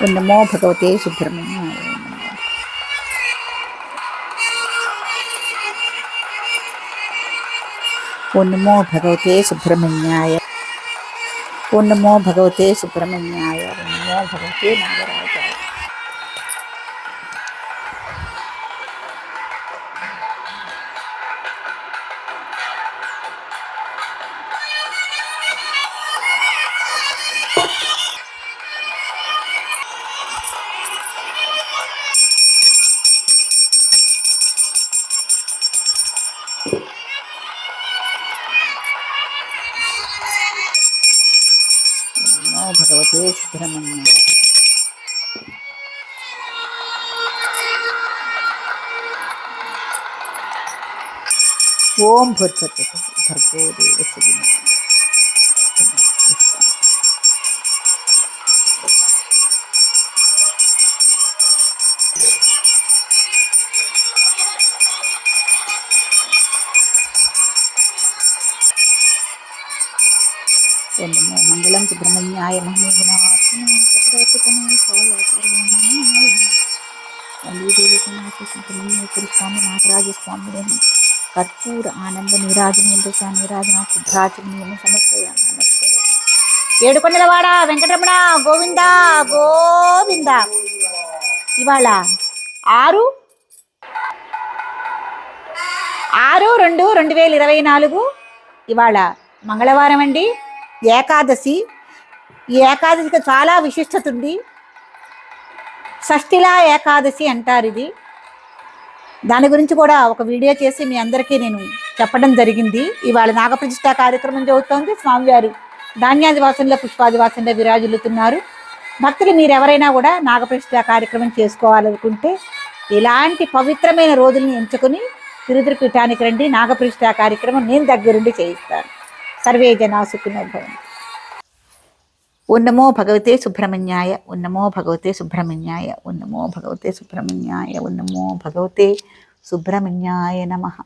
ఓం నమో భగవతే సుబ్రహ్మణ్యాయ ఓం నమో భగవతే సుబ్రహ్మణ్యాయ ఓం నమో భగవతే సుబ్రహ్మణ్యాయ ఓం నమో భగవతే నాగరాజాయ భగవతే సుబ్రహ్మణ్యాయ ఓం భూర్భువ భర్గో దేవస్య ధీమహి మంగళం సుబ్రహ్మణ్యాయ మహేంద్రనాథం చక్రవర్తితనే స్వామి నాగరాజ కర్పూర ఆనంద నీరాజనీయంతో నీరాజన శుభ్రాచరణీయం సమర్పయామి నమస్తే ఏడుకొండలవాడ వెంకటరమణ గోవింద గోవింద. ఇవాళ ఆరు ఆరు రెండు రెండు వేల ఇరవై నాలుగు. ఇవాళ మంగళవారం అండి. ఏకాదశి. ఈ ఏకాదశికి చాలా విశిష్టత ఉంది. షష్ఠిలా ఏకాదశి అంటారు ఇది. దాని గురించి కూడా ఒక వీడియో చేసి మీ అందరికీ నేను చెప్పడం జరిగింది. ఇవాళ నాగప్రతిష్ట కార్యక్రమం జరుగుతోంది. స్వామివారు ధాన్యాదివాసంలో పుష్పాదివాసంలో విరాజిల్లుతున్నారు. భక్తులు మీరు ఎవరైనా కూడా నాగప్రతిష్ట కార్యక్రమం చేసుకోవాలనుకుంటే ఇలాంటి పవిత్రమైన రోజుల్ని ఎంచుకొని తిరుతిరుపీఠానికి రండి. నాగప్రతిష్ట కార్యక్రమం నేను దగ్గరుండి చేయిస్తాను. సర్వే జనా సుఖినో భవంతు ఉన్నమో భగవతే సుబ్రహ్మణ్యాయ ఉన్నమో భగవతే సుబ్రహ్మణ్యాయ ఉన్నమో భగవతే సుబ్రహ్మణ్యాయ ఉన్నమో భగవతే సుబ్రహ్మణ్యాయ నమః